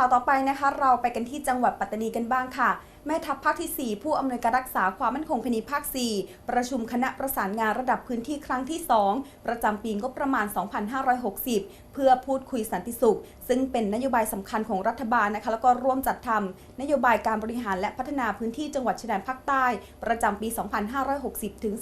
ข่าวต่อไปนะคะ เราไปกันที่จังหวัดปัตตานีกันบ้างค่ะ แม่ทัพภาคที่ 4 ผู้อำนวยการรักษาความมั่นคงแผ่นดินภาค 4 ประชุมคณะประสานงานระดับพื้นที่ครั้งที่ 2 ประจำปีงบประมาณ 2560 เพื่อพูดคุยสันติสุข ซึ่งเป็นนโยบายสำคัญของรัฐบาลนะคะ แล้วก็ร่วมจัดทำนโยบายการบริหารและพัฒนาพื้นที่จังหวัดชายแดนภาคใต้ ประจำปี 2560 ถึง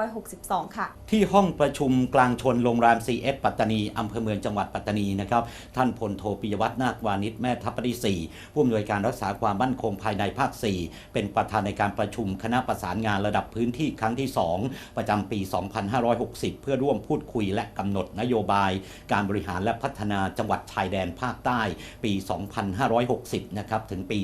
2562 ค่ะ ที่ห้องประชุมกลางชนโรงแรม CS ปัตตานีอำเภอเมืองจังหวัดปัตตานีนะครับท่านพลโทปิยวัฒน์นาควานิชแม่ทัพภาคที่4ผู้อำนวยการรักษาความมั่นคงภายในภาค4 เป็นประธานในการประชุมคณะประสานงานระดับพื้นที่ครั้งที่ 2 ประจำปี 2560 เพื่อร่วมพูดคุยและกำหนดนโยบาย การบริหารและพัฒนาจังหวัดชายแดนภาคใต้ปี 2560 นะครับ ถึงปี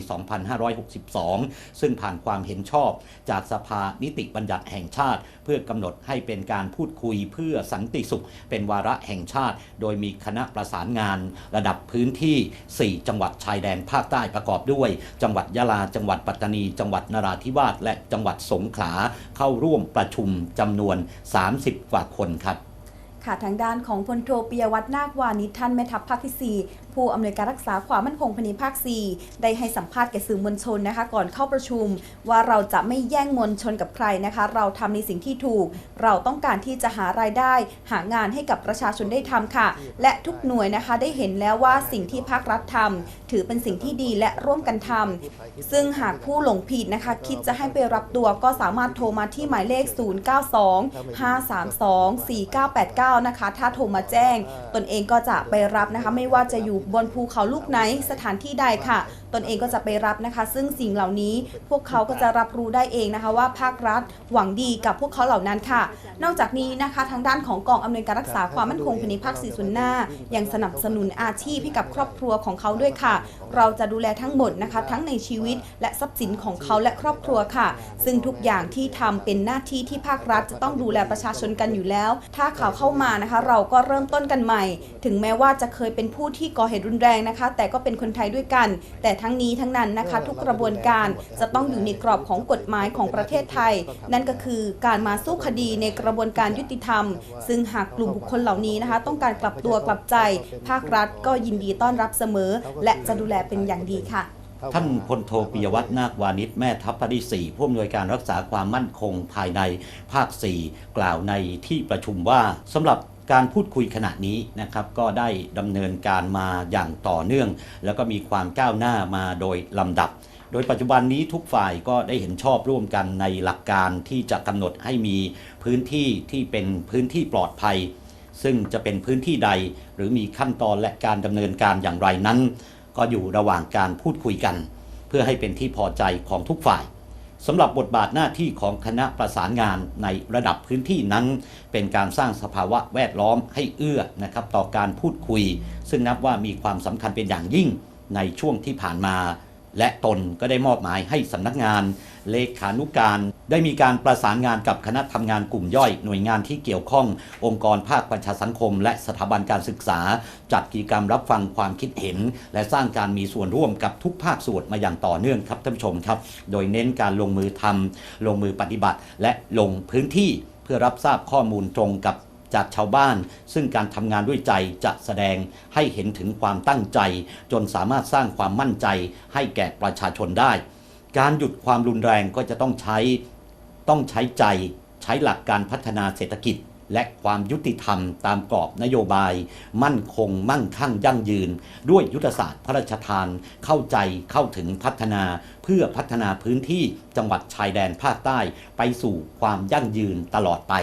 2562 ซึ่งผ่านความเห็นชอบจากสภานิติบัญญัติแห่งชาติ เพื่อกำหนดให้เป็นการพูดคุยเพื่อสันติสุข เป็นวาระแห่งชาติ โดยมีคณะประสานงาน ระดับพื้นที่ 4 จังหวัดชายแดนภาคใต้ประกอบด้วย จังหวัดยะลาจังงหวัดปัตตานี จังหวัดนราธิวาสและจังหวัดสงขลาเข้าร่วมประชุมจำนวน 30 กว่าคนครับ ค่ะทางด้านของพลโทปิยวัฒน์นาควานิท่านแม่ทัพภาคที่ 4 ผู้อำนวยการรักษาความมั่นคงแผ่นดินภาค 4 ได้ให้สัมภาษณ์แก่สื่อมวลชนนะคะ ก่อนเข้าประชุม ว่าเราจะไม่แย่งมวลชนกับใครนะคะ เราทำในสิ่งที่ถูก เราต้องการที่จะหารายได้ หางานให้กับประชาชนได้ทำค่ะ และทุกหน่วยนะคะได้เห็นแล้วว่าสิ่งที่ภาครัฐทำถือเป็นสิ่งที่ดีและร่วมกันทำซึ่งหากผู้หลงผิดนะคะ คิดจะให้ไปรับตัวก็สามารถโทรมาที่หมายเลข092-532-4989นะคะ ถ้าโทรมาแจ้ง ตนเองก็จะไปรับนะคะ ไม่ว่าจะอยู่บนภูเขาลูกไหนสถานที่ใดค่ะ ตนเองก็จะไปรับนะคะ ซึ่งสิ่งเหล่านี้พวกเขาก็จะรับรู้ได้เองนะคะว่าภาครัฐหวังดีกับพวกเขาเหล่านั้นค่ะ นอกจากนี้นะคะทางด้านของกองอำนวยการรักษาความมั่นคงแผ่นดินภาคสี่ส่วนหน้ายังสนับสนุนอาชีพให้กับครอบครัวของเขาด้วยค่ะ เราจะดูแลทั้งหมดนะคะ ทั้งในชีวิตและทรัพย์สินของเขาและครอบครัวค่ะ ซึ่งทุกอย่างที่ทำเป็นหน้าที่ที่ภาครัฐจะต้องดูแลประชาชนกันอยู่แล้ว ถ้าเขาวเข้ามานะคะ เราก็เริ่มต้นกันใหม่ ถึงแม้ว่าจะเคยเป็นผู้ที่ก่อเหตุรุนแรงนะคะ แต่ก็เป็นคนไทยด้วยกัน แต่ทั้งนี้ทั้งนั้นนะคะทุกกระบวนการจะต้องอยู่ในกรอบของกฎหมายของประเทศไทย นั่นก็คือการมาสู้คดีในกระบวนการยุติธรรม ซึ่งหากกลุ่มบุคคลเหล่านี้นะคะ ต้องการกลับตัวกลับใจ ภาครัฐก็ยินดีต้อนรับเสมอ และจะดูแลเป็นอย่างดีค่ะท่านพลโทปิยวัฒน์นาควานิชแม่ทัพภาคที่4ผู้อำนวยการรักษาความมั่นคงภายในภาค 4 กล่าวในที่ประชุมว่าสำหรับ การพูดคุยขณะนี้นะครับก็ได้ดำเนินการมาอย่างต่อเนื่อง แล้วก็มีความก้าวหน้ามาโดยลำดับ โดยปัจจุบันนี้ทุกฝ่ายก็ได้เห็นชอบร่วมกันในหลักการที่จะกำหนดให้มีพื้นที่ที่เป็นพื้นที่ปลอดภัย ซึ่งจะเป็นพื้นที่ใด หรือมีขั้นตอนและการดำเนินการอย่างไรนั้น ก็อยู่ระหว่างการพูดคุยกัน เพื่อให้เป็นที่พอใจของทุกฝ่าย สำหรับบทบาทหน้าที่ของคณะประสานงานในระดับพื้นที่นั้น เป็นการสร้างสภาวะแวดล้อมให้เอื้อนะครับต่อการพูดคุย ซึ่งนับว่ามีความสำคัญเป็นอย่างยิ่งในช่วงที่ผ่านมา และตนก็ได้มอบหมายให้สำนักงาน เลขานุการ ได้มีการประสานงานกับคณะทำงานกลุ่มย่อย หน่วยงานที่เกี่ยวข้อง องค์กรภาคประชาสังคม และสถาบันการศึกษา จัดกิจกรรมรับฟังความคิดเห็น และสร้างการมีส่วนร่วมกับทุกภาคส่วนมาอย่างต่อเนื่องครับท่านผู้ชมครับ โดยเน้นการลงมือทำลงมือปฏิบัติ และลงพื้นที่เพื่อรับทราบข้อมูลตรงกับ จากชาวบ้าน ซึ่งการทำงานด้วยใจจะแสดงให้เห็นถึงความตั้งใจ จนสามารถสร้างความมั่นใจให้แก่ประชาชนได้ การหยุดความรุนแรงก็จะต้องใช้ต้องใช้ใจใช้หลักการพัฒนาเศรษฐกิจและความยุติธรรมตามกรอบนโยบาย มั่นคง มั่งคั่งยั่งยืน ด้วยยุทธศาสตร์พระราชทาน เข้าใจเข้าถึงพัฒนา เพื่อพัฒนาพื้นที่จังหวัดชายแดนภาคใต้ ไปสู่ความยั่งยืนตลอดไป